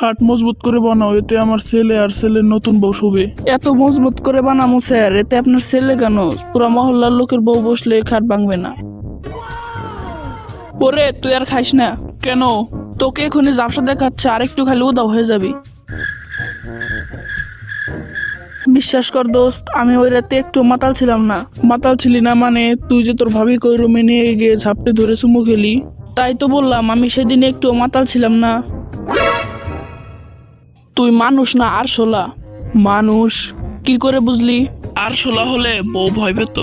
খাট মজবুত করে বানাও এতে আমার ছেলে আর ছেলের নতুন বউ শুবে। এত মজবুত করে বানামো স্যার এতে আপনার ছেলে কেন? পুরা মহল্লার লোকের বউ বসলে খাট ভাঙবে না। ওরে তুই আর খাইস না। কেন? তোকে এখনই জাপসা দেখাচ্ছে আর একটু খালি উদাও হয়ে যাবি। বিশ্বাস কর দোস্ত আমি ওই রাতে একটু মাতাল ছিলাম না। মাতাল ছিলি না মানে? তুই যে তোর ভাবি কই রুমে নিয়ে গিয়ে ঝাপটে ধরে চুমু খেলি? তাই তো বললাম আমি সেদিন একটু মাতাল ছিলাম না। তুই মানুষ না আর শোলা? মানুষ? কি করে বুঝলি? আর শোলা হলে বউ ভয় পেত।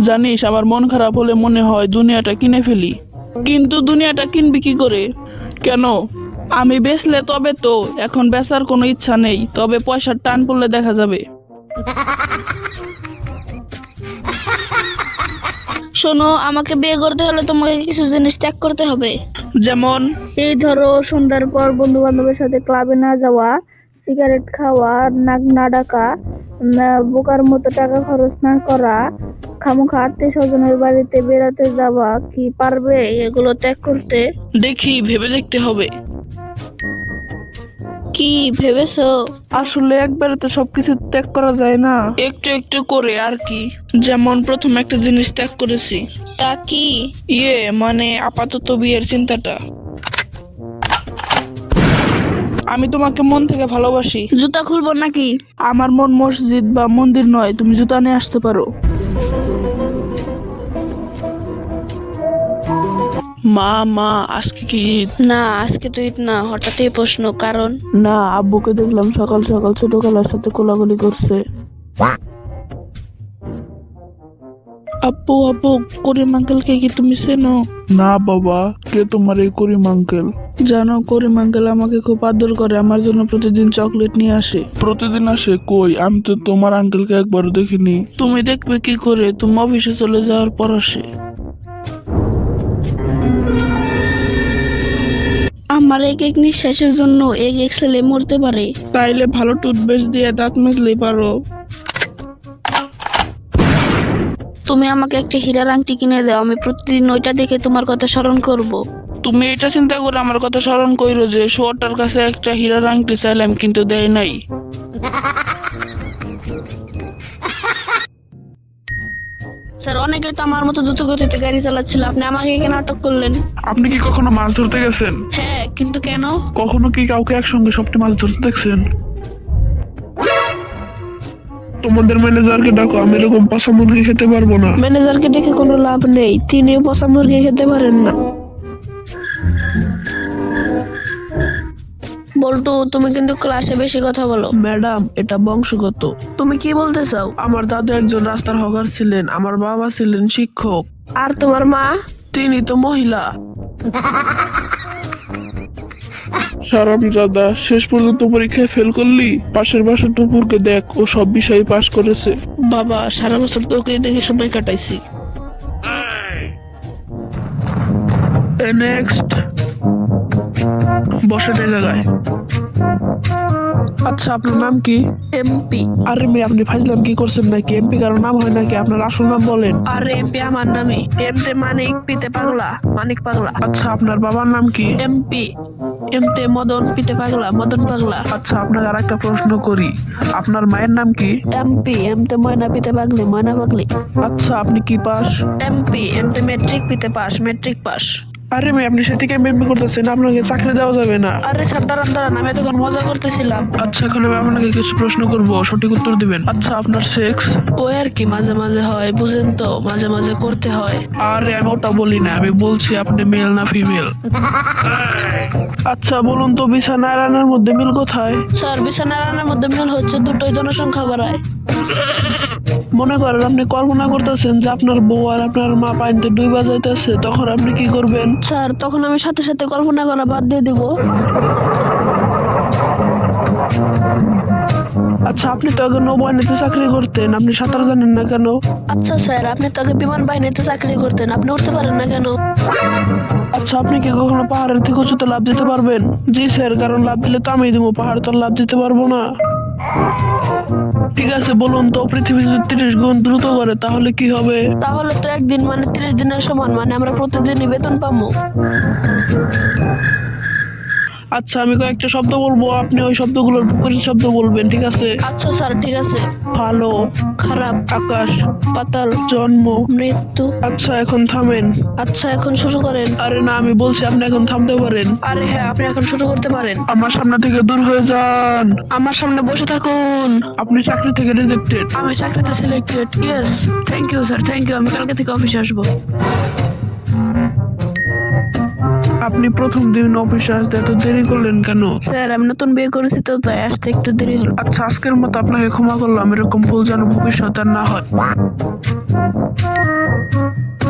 জানিস, আমার মন খারাপ হলে মনে হয় দুনিয়াটা কিনে ফেলি। কিন্তু দুনিয়াটা কিনবি কি করে? কেন? আমি বেচলে তবে তো এখন বেচার কোনো ইচ্ছা নেই, তবে পয়সার টান পড়লে দেখা যাবে। শোনো আমাকে বিয়ে করতে হলে তোমাকে কিছু জিনিস ত্যাগ করতে হবে। যেমন? এই ধরো সন্ধ্যার পর বন্ধু বান্ধবের সাথে ক্লাবে না যাওয়া সিগারেট খাওয়া নাক না ডাকা বোকার মতো টাকা খরচ না করা খামোখা আত্মীয় স্বজনের বাড়িতে বেড়াতে যাওয়া কি পারবে এগুলো ত্যাগ করতে? দেখি ভেবে দেখতে হবে। কি ভেবেছো? আসলে একবারে তো সবকিছু ত্যাগ করা যায় না। একটু একটু করে আর কি। যেমন প্রথম একটা জিনিস ত্যাগ করেছি। তা কি? ইয়ে মানে আপাতত বিয়ের চিন্তাটা। আমি তোমাকে মন থেকে ভালোবাসি। জুতা খুলবো নাকি? আমার মন মসজিদ বা মন্দির নয় তুমি জুতা নিয়ে আসতে পারো। মা মা আজকে কি ঈদ? না আজকে তো ঈদ না হঠাৎই প্রশ্ন কারণ? না আব্বুকে দেখলাম সকাল সকাল ছোট খালার সাথে কোলাগুলি করছে। আব্বু আব্বু করিম আঙ্কেলকে কি তুমি চেনো? না বাবা কে তোমার এই করিম আঙ্কেল? জানো করিম আঙ্কেল আমাকে খুব আদর করে আমার জন্য প্রতিদিন চকলেট নিয়ে আসে। প্রতিদিন আসে? কই? আমি তো তোমার আঙ্কেলকে একবারও দেখিনি। তুমি দেখবে কি করে তুমি অফিসে চলে যাওয়ার পর আসে। আমার এক এক নিঃশ্বাসের জন্য এক এক ছেলে মরতে পারে। তাইলে ভালো টুথপেস্ট দিয়ে দাঁত মাজলেই পারো। তুমি আমাকে একটা হীরার আংটি কিনে দাও আমি প্রতিদিন ওইটা দেখে তোমার কথা স্মরণ করব। তুমি এটা চিন্তা করে আমার কথা স্মরণ কইরো যে শোয়াটার কাছে একটা হীরার আংটি চাইলাম কিন্তু দেয় নাই। স্যার অনেকে তো আমার মতো দ্রুত গতিতে গাড়ি চালাচ্ছিল। আপনি আমাকে কেন আটক করলেন। আপনি কি কখনো মাছ ধরতে গেছেন? হ্যাঁ কিন্তু কেন? কখনো কি কাউকে একসঙ্গে সবটি মাছ ধরতে দেখছেন? তোমাদের ম্যানেজারকে ডাকো আমি এরকম পচা মুরগি খেতে পারব না। ম্যানেজারকে ডেকে কোনো লাভ নেই। তিনিও পচা মুরগি খেতে পারেন না। বল্টু তুমি কিন্তু ক্লাসে বেশি কথা বলো। ম্যাডাম এটা বংশগত। তুমি কি বলতে চাও? আমার দাদু একজন রাস্তার হকার ছিলেন আমার বাবা ছিলেন শিক্ষক। আর তোমার মা? তিনি তো মহিলা। সারামজাদা শেষ পর্যন্ত পরীক্ষায় ফেল করলি? পাশের বাসার টুপুরকে দেখ ও সব বিষয়ে পাশ করেছে। বাবা সারা বছর তোকে দেখে সময় কাটাইছি। নেক্সট বসে জায়গায় আচ্ছা আপনার নাম কি? এমপি। আরে মেয়ে আপনি ফাইজলাম কি করছেন নাকি? এমপি কারও নাম হয় নাকি? আপনার আসল নাম বলেন। আরে এমপি আমার নামে। এমতে মানিক পিতে পাগলা মানিক পাগলা। আচ্ছা আপনার বাবার নাম কি? এমপি। এমতে মদন পিতে পাগলা মদন পাগলা। আচ্ছা আপনাকে আর একটা প্রশ্ন করি। আপনার মায়ের নাম কি? এমপি এমতে ময়না পিতে পাগলি ময়না পাগলি। আচ্ছা আপনি কি পাস? এমপি এমতে মেট্রিক পিতে পাস মেট্রিক পাস। আরে মেয়ে আপনি সে থেকে এমপি করতেছেন আপনাকে চাকরি দেওয়া যাবে না। আরে স্যার দাঁড়ান দাঁড়ান আমি এতক্ষণ মজা করতেছিলাম। আচ্ছা এখন আমি আপনাকে কিছু প্রশ্ন করব সঠিক উত্তর দিবেন। আচ্ছা আপনার সেক্স ও আর কি মাঝে মাঝে হয় বুঝেন তো মাঝে মাঝে করতে হয়। আরে আমি ওটা বলি না আমি বলছি আপনি মেল না ফিমেল আচ্ছা বলুন তো বিছানা রান্নার মধ্যে মিল কোথায়? স্যার বিছানা রান্নার মধ্যে মিল হচ্ছে দুটোই জনসংখ্যা বাড়ায়। মনে করেন আপনি কল্পনা করতেছেন যে আপনার বউ আর আপনার মা পানিতে দুই বাজাইতেছে তখন আপনি কি করবেন? স্যার তখন আমি সাথে সাথে কল্পনা করা বাদ দিয়ে দিব। আচ্ছা আপনি তো আগে নৌবাহিনীতে চাকরি করতেন আপনি সাঁতার জানেন না কেন? আচ্ছা স্যার আপনি তো আগে বিমান বাহিনীতে চাকরি করতেন আপনি উঠতে পারেন না কেন? আচ্ছা আপনি কি কখনো পাহাড়ের থেকে উঁচুতে লাভ দিতে পারবেন? জি স্যার কারণ লাভ দিলে তো আমি দিব পাহাড় তো লাভ দিতে পারব না। ঠিক আছে, বলুন তো পৃথিবী যদি তিরিশ গুণ দ্রুত করে তাহলে কি হবে? তাহলে তো একদিন মানে তিরিশ দিনের সমান মানে আমরা প্রতিদিনই বেতন পাবো। আচ্ছা আমি কয়েকটা শব্দ বলব। আপনি ওই শব্দগুলোর বিপরীত শব্দ বলবেন ঠিক আছে? আচ্ছা স্যার ঠিক আছে। ভালো খারাপ আকাশ পাতাল জন্ম মৃত্যু। আচ্ছা এখন থামেন। আচ্ছা এখন শুরু করেন। আরে না আমি বলছি আপনি এখন থামতে পারেন। আরে হ্যাঁ আপনি এখন শুরু করতে পারেন। আমার সামনে থেকে দূর হয়ে যান। আমার সামনে বসে থাকুন। আপনি চাকরি থেকে রিজেক্টেড আমি চাকরিতে selected yes thank you sir thank you আমি কালকে থেকে অফিসে আসব। আপনি প্রথম দিন অফিসে আসতে এত দেরি করলেন কেন? স্যার আমি নতুন বিয়ে করেছি তো তাই আসতে একটু দেরি হলো। আচ্ছা আজকের মতো আপনাকে ক্ষমা করলাম। এরকম ভুল যেন ভবিষ্যতে আর না হয়।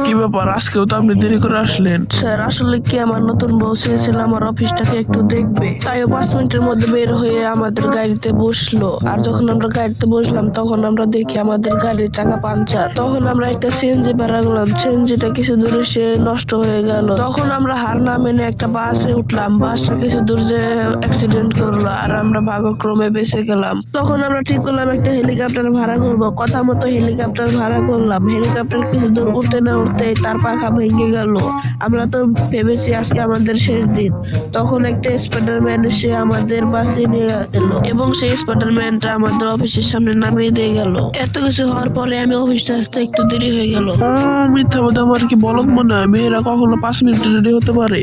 কি ব্যাপার আজকেও তো আপনি দেরি করে আসলেন। স্যার, আসলে কি আমার নতুন বউ চেয়েছিল আমার অফিসটাকে একটু দেখবে। তাই ও পাঁচ মিনিটের মধ্যে বের হয়ে আমাদের গাড়িতে বসল। আর যখন আমরা গাড়িতে বসলাম, তখন আমরা দেখি আমাদের গাড়ির চাকা পাঞ্চার তখন আমরা একটা সিএনজি বেরাগলাম সিএনজিটা কিছু দূরে সে নষ্ট হয়ে গেল। তখন আমরা হার না মেনে একটা বাসে উঠলাম। বাসটা কিছু দূর যে অ্যাক্সিডেন্ট করল, আর আমরা ভাগ্যক্রমে বেঁচে গেলাম। তখন আমরা ঠিক করলাম, একটা হেলিকপ্টার ভাড়া করব। কথা মতো হেলিকপ্টার ভাড়া করলাম। হেলিকপ্টার কিছু দূর উঠতে না তার পাখা ভেঙে গেল। আমরা তো ভেবেছি আজকে আমাদের শেষ দিন। তখন একটা স্পাইডারম্যান এসে আমাদের বাসে নিয়ে গেল এবং সেই স্পাইডারম্যানটা আমাদের অফিসের সামনে নামিয়ে দিয়ে গেল। এত কিছু হওয়ার পরে আমি অফিসে আসতে একটু দেরি হয়ে গেল। মিথ্যা কথা আমার কি বলক মনে হয়? মেয়েরা কখনো পাঁচ মিনিট দেরি হতে পারে?